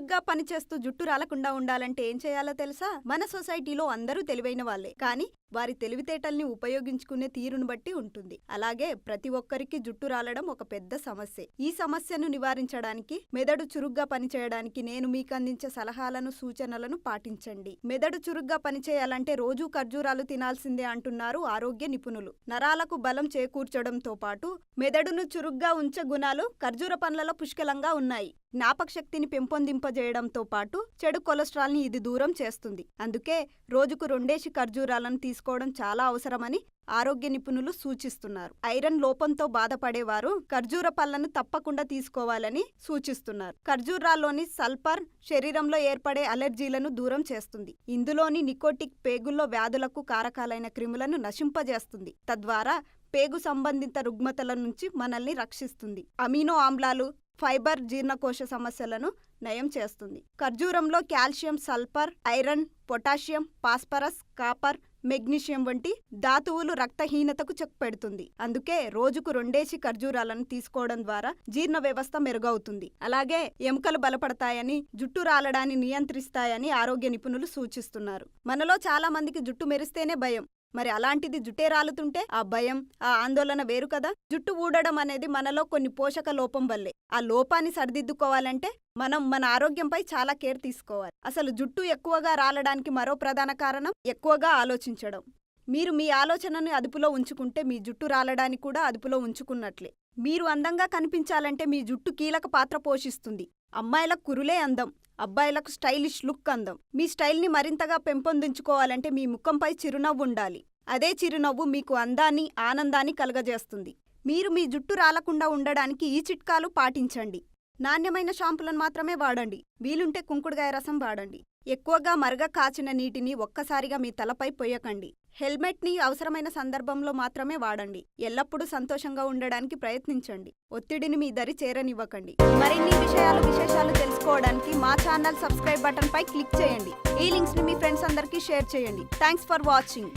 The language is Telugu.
చురుగ్గా పనిచేస్తూ జుట్టు రాలకుండా ఉండాలంటే ఏం చేయాలో తెలుసా? మన సొసైటీలో అందరూ తెలివైన వాళ్ళే. కానీ వారి తెలివితేటల్ని ఉపయోగించుకునే తీరును బట్టి ఉంటుంది. అలాగే ప్రతి ఒక్కరికి జుట్టు రాలడం ఒక పెద్ద సమస్య. ఈ సమస్యను నివారించడానికి మెదడు చురుగ్గా పనిచేయడానికి నేను మీకు అందించే సలహాలను సూచనలను పాటించండి. మెదడు చురుగ్గా పనిచేయాలంటే రోజూ ఖర్జూరాలు తినాల్సిందే అంటున్నారు ఆరోగ్య నిపుణులు. నరాలకు బలం చేకూర్చడంతో పాటు మెదడును చురుగ్గా ఉంచే గుణాలు ఖర్జూర పండ్లలో పుష్కలంగా ఉన్నాయి. జ్ఞాపకశక్తిని పెంపొందింపజేయడంతో పాటు చెడు కొలెస్ట్రాల్ని ఇది దూరం చేస్తుంది. అందుకే రోజుకు రెండేసి ఖర్జూరాలను తీసుకు తీసుకోవడం చాలా అవసరమని ఆరోగ్య నిపుణులు సూచిస్తున్నారు. ఐరన్ లోపంతో బాధపడేవారు ఖర్జూర పళ్ళను తప్పకుండా తీసుకోవాలని సూచిస్తున్నారు. ఖర్జూరాల్లోని సల్ఫర్ శరీరంలో ఏర్పడే అలెర్జీలను దూరం చేస్తుంది. ఇందులోని నికోటిక్ పేగుల్లో వ్యాధులకు కారకాలైన క్రిములను నశింపజేస్తుంది. తద్వారా పేగు సంబంధిత రుగ్మతల నుంచి మనల్ని రక్షిస్తుంది. అమినో ఆమ్లాలు ఫైబర్ జీర్ణకోశ సమస్యలను నయం చేస్తుంది. ఖర్జూరంలో calcium sulphur iron potassium phosphorus copper magnesium వంటి ధాతువులు రక్తహీనతకు చెక్ పెడుతుంది. అందుకే రోజుకు రెండేసి ఖర్జూరాలను తీసుకోవడం ద్వారా జీర్ణ వ్యవస్థ మెరుగవుతుంది. అలాగే ఎముకలు బలపడతాయని జుట్టు రాలడాన్ని నియంత్రిస్తాయని ఆరోగ్య నిపుణులు సూచిస్తున్నారు. మనలో చాలా మందికి జుట్టు మెరిస్తేనే భయం. మరి అలాంటిది జుట్టే రాలుతుంటే ఆ భయం ఆ ఆందోళన వేరు కదా. జుట్టు ఊడడం అనేది మనలో కొన్ని పోషక లోపం వల్లే. ఆ లోపాన్ని సరిదిద్దుకోవాలంటే మనం మన ఆరోగ్యంపై చాలా కేర్ తీసుకోవాలి. అసలు జుట్టు ఎక్కువగా రాలడానికి మరో ప్రధాన కారణం ఎక్కువగా ఆలోచించడం. మీరు మీ ఆలోచనను అదుపులో ఉంచుకుంటే మీ జుట్టు రాలడానికి కూడా అదుపులో ఉంచుకున్నట్లే. మీరు అందంగా కనిపించాలంటే మీ జుట్టు కీలక పాత్ర పోషిస్తుంది. అమ్మాయిల కురులే అందం. అబ్బాయిలకు స్టైలిష్ లుక్ అందం. మీ స్టైల్ని మరింతగా పెంపొందించుకోవాలంటే మీ ముఖంపై చిరునవ్వు ఉండాలి. అదే చిరునవ్వు మీకు అందాన్ని ఆనందాన్ని కలగజేస్తుంది. మీరు మీ జుట్టు రాలకుండా ఉండడానికి ఈ చిట్కాలు పాటించండి. నాణ్యమైన షాంపులను మాత్రమే వాడండి. వీలుంటే కుంకుడుగాయ రసం వాడండి. ఎక్కువగా మరగ కాచిన నీటిని ఒక్కసారిగా మీ తలపై పొయ్యకండి. హెల్మెట్ని అవసరమైన సందర్భంలో మాత్రమే వాడండి. ఎల్లప్పుడూ సంతోషంగా ఉండడానికి ప్రయత్నించండి. ఒత్తిడిని మీ దరి చేరనివ్వకండి. మరిన్ని విషయాలు విశేషాలు తెలుసుకోవడానికి మా ఛానల్ సబ్స్క్రైబ్ బటన్పై క్లిక్ చేయండి. ఈ లింక్స్ని మీ ఫ్రెండ్స్ అందరికీ షేర్ చేయండి. Thanks for watching.